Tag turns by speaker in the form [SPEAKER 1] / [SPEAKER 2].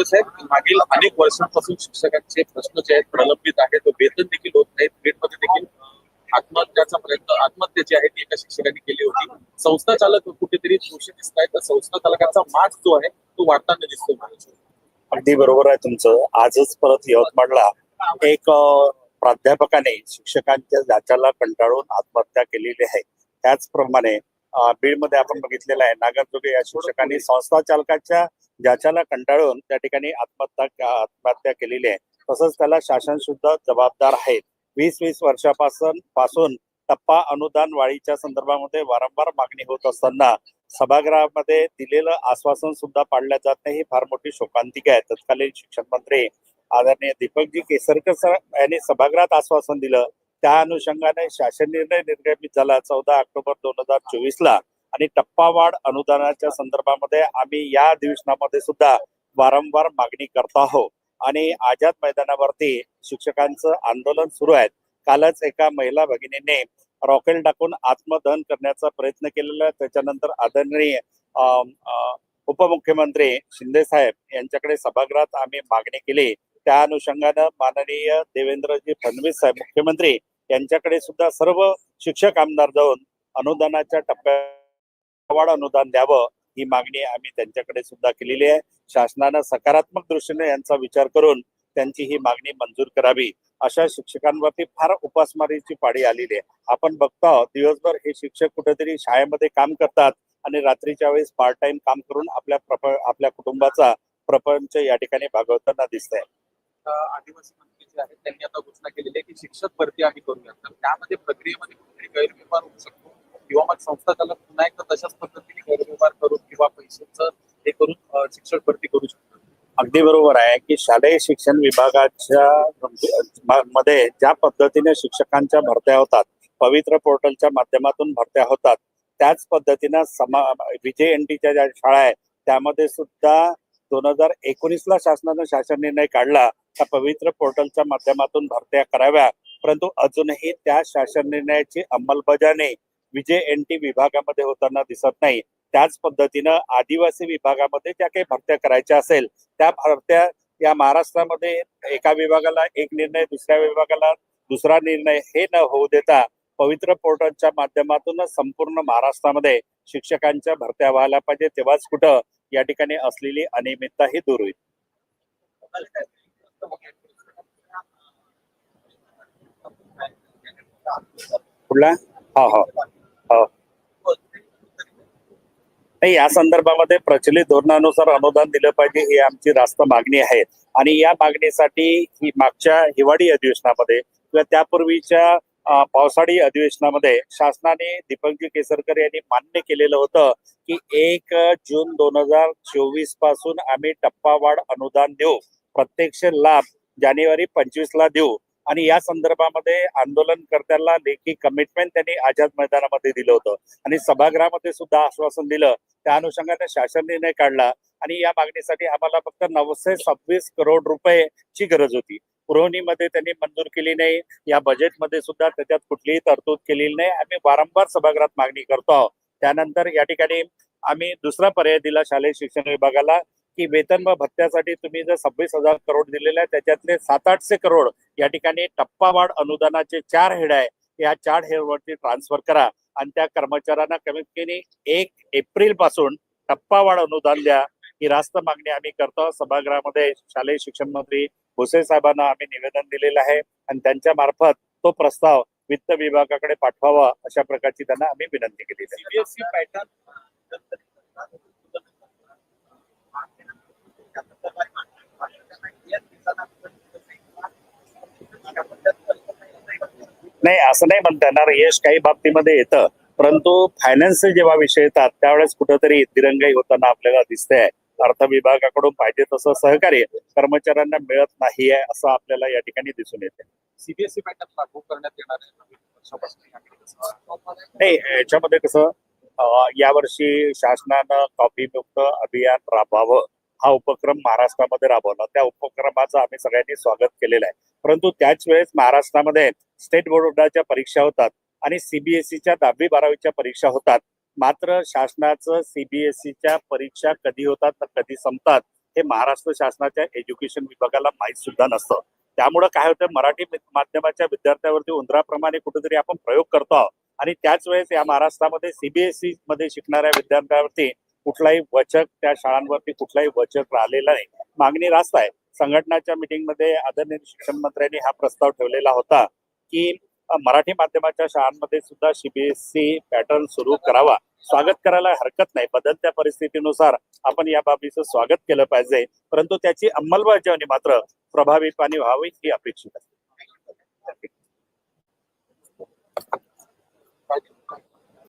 [SPEAKER 1] मोरे साहेब मागील अनेक वर्षांपासून शिक्षकांचे प्रश्न जे आहेत प्रलंबित आहेत वेतन देखील होत नाहीत बीडमध्ये देखील आत्महत्याचा प्रयत्न आत्महत्या जी आहे ती एका शिक्षकांनी केली होती. संस्था चालक कुठेतरी दोषी दिसत आहेत तर संस्था चालकाचा मार्ग जो आहे तो वाढताना दिसतो
[SPEAKER 2] अगदी बरोबर आहे तुमचं. आजच परत यवतमाळला एक प्राध्यापकाने शिक्षकांच्या जाच्याला कंटाळून आत्महत्या केलेली आहे. त्याचप्रमाणे बीडमध्ये आपण बघितलेलं आहे नागरजोगे या शिक्षकांनी संस्था चालकाच्या ज्याच्याला कंटाळून त्या ठिकाणी आत्महत्या आत्महत्या केलेली आहे. तसंच त्याला शासन सुद्धा जबाबदार आहे. वीस वीस वर्षापासून पासून टप्पा अनुदान वाढीच्या संदर्भामध्ये वारंवार मागणी होत असताना सभागृहामध्ये दिलेलं आश्वासन सुद्धा पाळल्या जात नाही. ही फार मोठी शोकांतिका आहे. तत्कालीन शिक्षण मंत्री आदरणीय दीपकजी केसरकर सर यांनी सभागृहात आश्वासन दिलं. त्या अनुषंगाने शासन निर्णय निर्गमित झाला. चौदा ऑक्टोबर दोन हजार चोवीस ला आणि टप्पावाढ अनुदानाच्या संदर्भामध्ये आम्ही या अधिवेशनामध्ये सुद्धा वारंवार मागणी करत आहोत. आणि आझाद मैदानावरती शिक्षकांचं आंदोलन सुरू आहे कालच एका महिला भगिनीने रॉकेल टाकून आत्मदहन करण्याचा प्रयत्न केलेला. त्याच्यानंतर आदरणीय उपमुख्यमंत्री शिंदे साहेब यांच्याकडे सभागृहात आम्ही मागणी केली. त्या अनुषंगानं माननीय देवेंद्रजी फडणवीस साहेब मुख्यमंत्री यांच्याकडे सुद्धा सर्व शिक्षक आमदार जाऊन अनुदानाच्या वाढ अनुदान द्यावं ही मागणी आम्ही त्यांच्याकडे सुद्धा केलेली आहे. शासनानं सकारात्मक दृष्टीने यांचा विचार करून त्यांची ही मागणी मंजूर करावी. अशा शिक्षकांवरती फार उपासमारीची पाळी आलेली आहे. आपण बघतो आहोत, दिवसभर हे शिक्षक कुठेतरी शाळेमध्ये काम करतात आणि रात्रीच्या वेळेस पार्ट टाइम काम करून आपल्या प्रप आपल्या कुटुंबाचा प्रपंच या ठिकाणी भागवताना दिसत आहे
[SPEAKER 1] आदिवासी मंत्री जे आहेत त्यांनी आता घोषणा केलेली आहे की शिक्षक भरती आम्ही करूया. तर त्यामध्ये प्रक्रियेमध्ये कुठेतरी गैरव्यवहार होऊ शकतो. किंवा मग संस्था पुन्हा एकदा तशाच पद्धतीने गैरव्यवहार करून किंवा पैशांचं हे करून शिक्षण भरती करू शकतो.
[SPEAKER 2] अगदी बरोबर आहे की शालेय शिक्षण विभागाच्या मध्ये ज्या पद्धतीने शिक्षकांच्या भरत्या होतात पवित्र पोर्टलच्या माध्यमातून भरत्या होतात त्याच पद्धतीनं समा विजय एनटीच्या ज्या शाळा आहेत त्यामध्ये सुद्धा दोन हजार एकोणीसला शासनानं शासन निर्णय काढला त्या पवित्र पोर्टलच्या माध्यमातून भरत्या कराव्या. परंतु अजूनही त्या शासन निर्णयाची अंमलबजावणी विजय एन टी विभागामध्ये होताना दिसत नाही. त्याच पद्धतीनं आदिवासी विभागामध्ये ज्या काही भरत्या करायच्या असेल त्या भरत्या या महाराष्ट्रामध्ये एका विभागाला एक निर्णय दुसऱ्या विभागाला दुसरा निर्णय हे न होऊ देता पवित्र पोर्टलच्या माध्यमातून संपूर्ण महाराष्ट्रामध्ये शिक्षकांच्या भरत्या व्हायला पाहिजे तेव्हाच कुठं या ठिकाणी असलेली अनियमितता ही दूर होईल. कुठला? हा हा. नाही या संदर्भामध्ये प्रचलित धोरणानुसार अनुदान दिलं पाहिजे ही आमची रास्त मागणी आहे. आणि या मागणीसाठी ही मागच्या हिवाळी अधिवेशनामध्ये किंवा त्यापूर्वीच्या पावसाळी अधिवेशनामध्ये शासनाने दीपकजी केसरकर यांनी मान्य केलेलं होतं की एक जून दोन हजार चोवीसपासून आम्ही टप्पावाढ अनुदान देऊ. प्रत्यक्ष लाभ जानेवारी पंचवीस ला देऊ. आणि या संदर्भामध्ये आंदोलनकर्त्यांना लेखी कमिटमेंट त्यांनी आझाद मैदानामध्ये दिलं होतं. आणि सभागृहामध्ये सुद्धा आश्वासन दिलं. त्या अनुषंगाने शासन निर्णय काढला. आणि या मागणीसाठी आम्हाला फक्त नऊशे सव्वीस करोड रुपयेची गरज होती. पुरवणीमध्ये त्यांनी मंजूर केली नाही. या बजेटमध्ये सुद्धा त्याच्यात कुठलीही तरतूद केलेली नाही. आम्ही वारंवार सभागृहात मागणी करतो आहोत. त्यानंतर या ठिकाणी आम्ही दुसरा पर्याय दिला शालेय शिक्षण विभागाला. की वेतन व भत्त्यासाठी तुम्ही जर सव्वीस हजार करोड दिलेले आहे त्याच्यातले सात आठशे करोड या ठिकाणी टप्पावाढ अनुदानाचे चार हेड आहे या चार हेडवरती ट्रान्सफर करा. आणि त्या कर्मचाऱ्यांना कमीत कमी एक एप्रिलपासून टप्पावाढ अनुदान द्या. ही रास्त मागणी आम्ही करतो. सभागृहामध्ये शालेय शिक्षण मंत्री भुसे साहेबांना आम्ही निवेदन दिलेलं आहे आणि त्यांच्या मार्फत तो प्रस्ताव वित्त विभागाकडे पाठवावा अशा प्रकारची त्यांना आम्ही विनंती केली आहे
[SPEAKER 1] सीबीएसई पॅटर्न
[SPEAKER 2] नाही असं नाही म्हणता येणार. यश काही बाबतीमध्ये येतं. परंतु फायनान्स जेव्हा विषय येतात त्यावेळेस कुठंतरी दिरंगाई होताना आपल्याला दिसते अर्थ विभागाकडून पाहिजे तसं सहकार्य कर्मचाऱ्यांना मिळत नाही आहे असं आपल्याला या ठिकाणी दिसून येते
[SPEAKER 1] सीबीएसई पॅटर्न लागू करण्यात येणार?
[SPEAKER 2] नाही याच्यामध्ये कसं यावर्षी शासनानं कॉफी मुक्त अभियान राबवावं. हा उपक्रम महाराष्ट्रामध्ये राबवला. त्या उपक्रमाचं आम्ही सगळ्यांनी स्वागत केलेलं आहे. परंतु त्याच वेळेस महाराष्ट्रामध्ये स्टेट बोर्डाच्या परीक्षा होतात आणि सीबीएसईच्या दहावी बारावीच्या परीक्षा होतात. मात्र शासनाचं सीबीएसईच्या परीक्षा कधी होतात तर कधी संपतात हे महाराष्ट्र शासनाच्या एज्युकेशन विभागाला माहीत सुद्धा नसतं. त्यामुळं काय होतं मराठी माध्यमाच्या विद्यार्थ्यावरती उंदराप्रमाणे कुठेतरी आपण प्रयोग करतो आहोत. आणि त्याच वेळेस या महाराष्ट्रामध्ये सीबीएसई मध्ये शिकणाऱ्या विद्यार्थ्यांवरती कुठलाही वचक त्या शाळांवरती कुठलाही वचक राहिलेला नाही. मागणी रास्त आहे. संघटनाच्या मीटिंगमध्ये आदरणीय शिक्षण मंत्र्यांनी हा प्रस्ताव ठेवलेला होता की मराठी माध्यमाच्या शाळांमध्ये सुद्धा सीबीएसई पॅटर्न सुरू करावा. स्वागत करायला हरकत नाही. बदलत्या परिस्थितीनुसार आपण या बाबीचं स्वागत केलं पाहिजे. परंतु त्याची अंमलबजावणी मात्र प्रभावीपणे व्हावी ही अपेक्षित आहे.